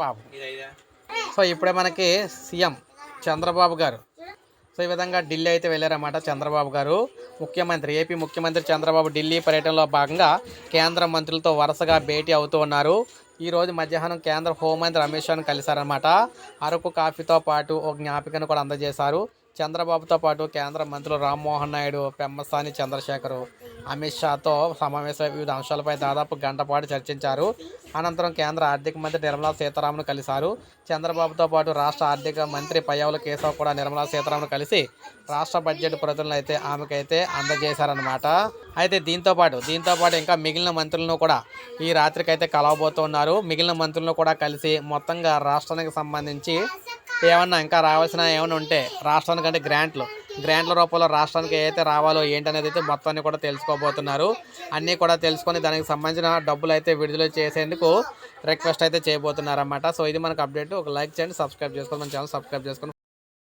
బాబు so ఇప్పుడే మనకి CM Chandrababu గారు. సో ఈ విధంగా ఢిల్లీ అయితే వెళ్ళారన్నమాట చంద్రబాబు గారు. ముఖ్యమంత్రి ఏపీ ముఖ్యమంత్రి చంద్రబాబు ఢిల్లీ పర్యటనలో భాగంగా కేంద్ర మంత్రులతో వరుసగా భేటీ అవుతూ ఉన్నారు. ఈ రోజు మధ్యాహ్నం కేంద్ర హోంమంత్రి అమిత్ షాను కలిశారనమాట అరకు కాఫీతో పాటు ఒక జ్ఞాపికను కూడా అందజేశారు. చంద్రబాబుతో పాటు కేంద్ర మంత్రులు రామ్మోహన్ నాయుడు పెమ్మసాని చంద్రశేఖరు అమిత్ షాతో సమావేశ వివిధ అంశాలపై దాదాపు గంటపాటు చర్చించారు. అనంతరం కేంద్ర ఆర్థిక మంత్రి నిర్మలా సీతారామన్ కలిశారు. చంద్రబాబుతో పాటు రాష్ట్ర ఆర్థిక మంత్రి పయ్యావుల కేశవ్ కూడా నిర్మలా సీతారామన్ కలిసి రాష్ట్ర బడ్జెట్ ప్రతులను అయితే ఆమెకైతే అందజేశారనమాట అయితే దీంతో పాటు దీంతో పాటు ఇంకా మిగిలిన మంత్రులను కూడా ఈ రాత్రికి అయితే కలవబోతున్నారు. మిగిలిన మంత్రులను కూడా కలిసి మొత్తంగా రాష్ట్రానికి సంబంధించి ఏమన్నా ఇంకా రావాల్సిన ఏమైనా ఉంటే రాష్ట్రానికి అంటే గ్రాంట్లు గ్రాంట్ల రూపంలో రాష్ట్రానికి ఏదైతే రావాలో ఏంటనేది అయితే మొత్తాన్ని కూడా తెలుసుకోబోతున్నారు. అన్నీ కూడా తెలుసుకొని దానికి సంబంధించిన డబ్బులు అయితే విడుదల చేసేందుకు రిక్వెస్ట్ అయితే చేయబోతున్నారన్నమాట. సో ఇది మనకు అప్డేట్ ఒక లైక్ చేయండి సబ్స్క్రైబ్ చేసుకోండి మన ఛానల్ సబ్స్క్రైబ్ చేసుకొని